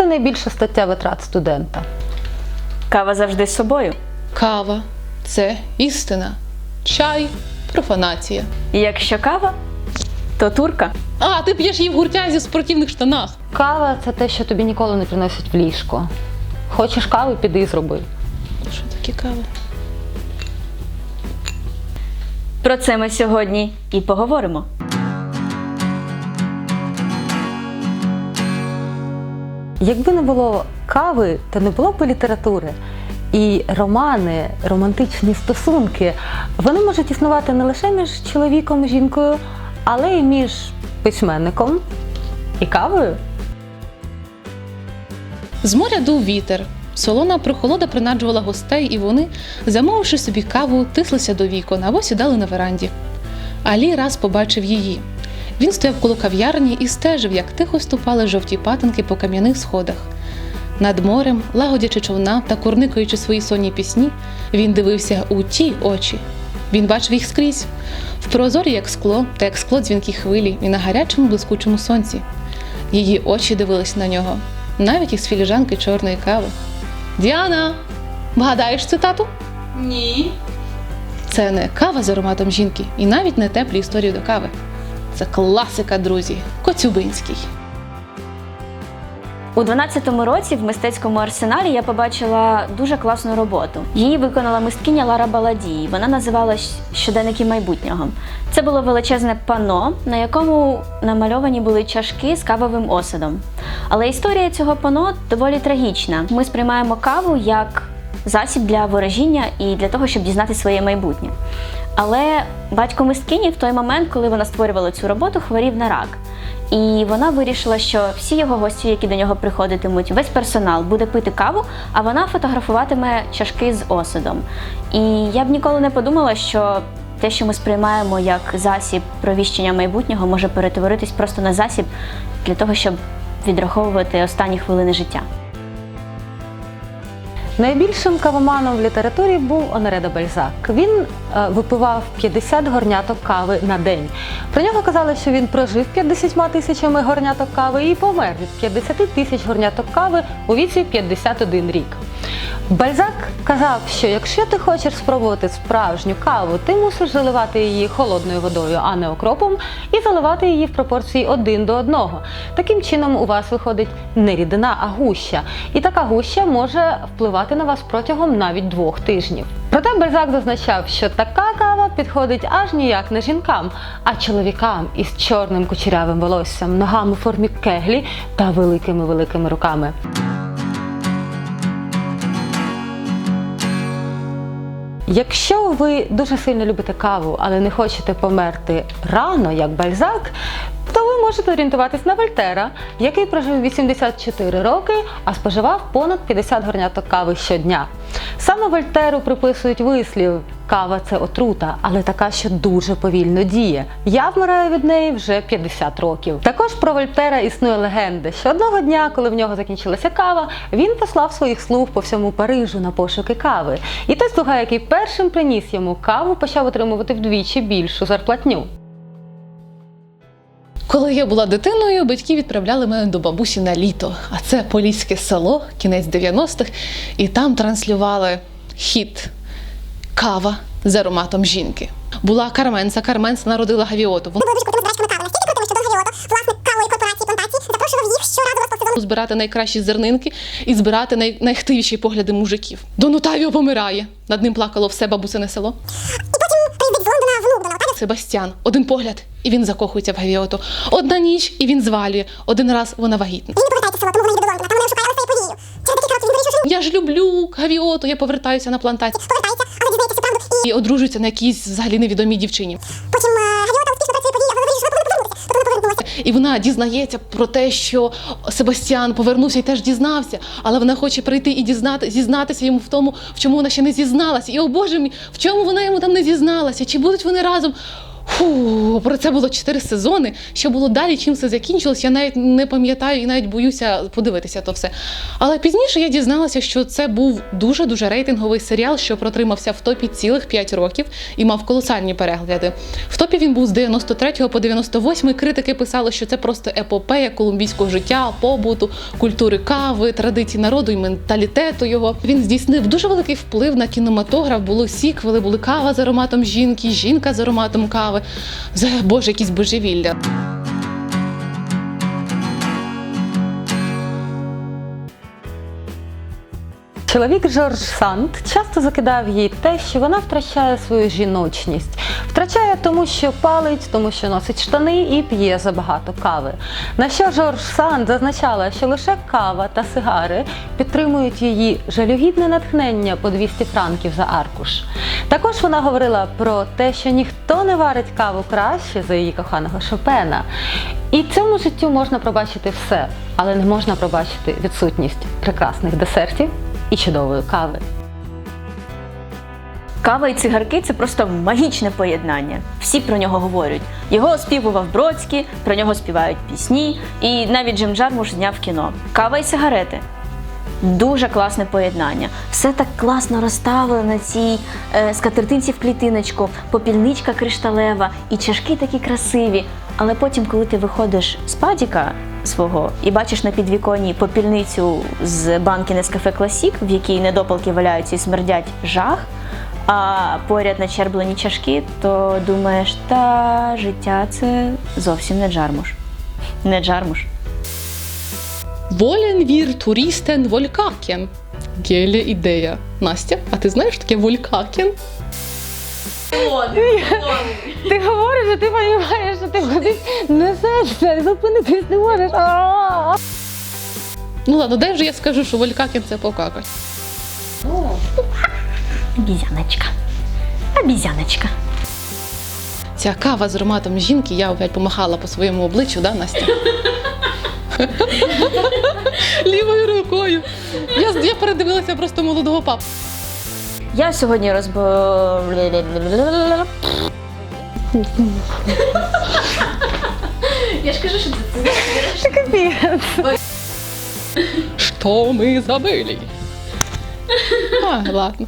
це найбільша стаття витрат студента? Кава завжди з собою. Кава це істина. Чай профанація. І якщо кава, то турка. А, ти п'єш її в гуртязі в спортивних штанах. Кава це те, що тобі ніколи не приносять в ліжко. Хочеш кави, піди і зроби. Що таке кава? Про це ми сьогодні і поговоримо. Якби не було кави, то не було б літератури. І романи, романтичні стосунки, вони можуть існувати не лише між чоловіком і жінкою, але й між письменником і кавою. З моря дув вітер. Солона прохолода принаджувала гостей, і вони, замовивши собі каву, тислися до вікон або сідали на веранді. Алі раз побачив її. Він стояв коло кав'ярні і стежив, як тихо ступали жовті патинки по кам'яних сходах. Над морем, лагодячи човна та курникаючи свої сонні пісні, він дивився у ті очі. Він бачив їх скрізь, в прозорі, як скло, та як скло дзвінкі хвилі, і на гарячому блискучому сонці. Її очі дивились на нього, навіть із філіжанки чорної кави. Діана, вгадаєш цитату? Ні. Це не кава з ароматом жінки і навіть не теплі історії до кави. Це класика, друзі, Коцюбинський. У 12-му році в мистецькому арсеналі я побачила дуже класну роботу. Її виконала мисткиня Лара Баладій. Вона називалась Щоденники майбутнього. Це було величезне пано, на якому намальовані були чашки з кавовим осадом. Але історія цього пано доволі трагічна. Ми сприймаємо каву як засіб для ворожіння і для того, щоб дізнати своє майбутнє. Але батько мисткині в той момент, коли вона створювала цю роботу, хворів на рак. І вона вирішила, що всі його гості, які до нього приходитимуть, весь персонал буде пити каву, а вона фотографуватиме чашки з осадом. І я б ніколи не подумала, що те, що ми сприймаємо як засіб провіщення майбутнього, може перетворитись просто на засіб для того, щоб відраховувати останні хвилини життя. Найбільшим кавоманом в літературі був Оноре де Бальзак. Він е, випивав 50 горняток кави на день. Про нього казали, що він прожив 50 тисячами горняток кави і помер від 50 тисяч горняток кави у віці 51 рік. Бальзак казав, що якщо ти хочеш спробувати справжню каву, ти мусиш заливати її холодною водою, а не окропом, і заливати її в пропорції один до одного. Таким чином у вас виходить не рідина, а гуща. І така гуща може впливати на вас протягом навіть двох тижнів. Проте Бальзак зазначав, що така кава підходить аж ніяк не жінкам, а чоловікам із чорним кучерявим волоссям, ногами у формі кеглі та великими великими руками. Якщо ви дуже сильно любите каву, але не хочете померти рано, як бальзак, то ви можете орієнтуватись на Вольтера, який прожив 84 роки, а споживав понад 50 горняток кави щодня. Саме Вольтеру приписують вислів кава це отрута, але така, що дуже повільно діє. Я вмираю від неї вже 50 років. Також про Вольтера існує легенда, що одного дня, коли в нього закінчилася кава, він послав своїх слуг по всьому Парижу на пошуки кави. І той слуга, який першим приніс йому каву, почав отримувати вдвічі більшу зарплатню. Коли я була дитиною, батьки відправляли мене до бабусі на літо. А це поліське село, кінець 90-х, і там транслювали хіт кава з ароматом жінки. Була Карменса, Карменса народила Гавіоту. Дон збирати найкращі зернинки і збирати най- найхтивіші погляди мужиків. Дон Отавіо помирає. Над ним плакало все бабусине село. І потім з Лондона внук Отавіо. Себастьян, один погляд, і він закохується в Гавіоту. Одна ніч, і він звалює. Один раз вона вагітна. Він не повертається в село, тому вона їде до Лондона. Там вони шукає цією подією. Через декілька років він вирішив, що Я ж люблю Гавіоту, я повертаюся на плантацію повертається, але дізнається правду. І і одружуються на якійсь взагалі невідомій дівчині. потім е, Гавіота успішно цієї події, але вирішила повернутися. Тобто вона повернулася. І вона дізнається про те, що Себастьян повернувся і теж дізнався, але вона хоче прийти і дізнати, зізнатися йому в тому, в чому вона ще не зізналася. І о Боже мій, в чому вона йому там не зізналася? Чи будуть вони разом? Фу, про це було чотири сезони. Що було далі, чим все закінчилось, я навіть не пам'ятаю і навіть боюся подивитися то все. Але пізніше я дізналася, що це був дуже дуже рейтинговий серіал, що протримався в топі цілих 5 років і мав колосальні перегляди. В топі він був з 93 по 98. Критики писали, що це просто епопея колумбійського життя, побуту, культури кави, традицій народу і менталітету його. Він здійснив дуже великий вплив на кінематограф. Були сіквели, були кава з ароматом жінки, жінка з ароматом кави. Боже, якісь божевілля. Чоловік Жорж Санд часто закидав їй те, що вона втрачає свою жіночність. Втрачає тому, що палить, тому що носить штани і п'є забагато кави. На що Жорж Санд зазначала, що лише кава та сигари підтримують її жалюгідне натхнення по 200 франків за аркуш. Також вона говорила про те, що ніхто не варить каву краще за її коханого Шопена. І цьому життю можна пробачити все, але не можна пробачити відсутність прекрасних десертів і чудової кави. Кава і цигарки це просто магічне поєднання. Всі про нього говорять. Його оспівував Бродський, про нього співають пісні, і навіть Джим Джармуш зняв кіно. Кава і сигарети. Дуже класне поєднання. Все так класно розставили на цій е, скатертинці в клітиночку, попільничка кришталева і чашки такі красиві. Але потім, коли ти виходиш з падіка свого і бачиш на підвіконні попільницю з банки Nescafe Classic, в якій недопалки валяються і смердять жах, а поряд начерблені чашки, то думаєш, та життя це зовсім не джармуш. Не джармуш. Волен вір турістен волькакен. Геля ідея. Настя, а ти знаєш таке волькакен? Ти говориш, що ти розумієш, несешся, зупинитись не можеш. Ну ладно, дай вже я скажу, що волькакен це покакать. Обізяночка. Обізяночка. Ця кава з ароматом жінки, я опять помахала по своєму обличчю, да, Настя? Лівою рукою. Я, я передивилася просто молодого папу. Я сьогодні розбо... Я ж кажу, що це Що ми забили? А, ладно.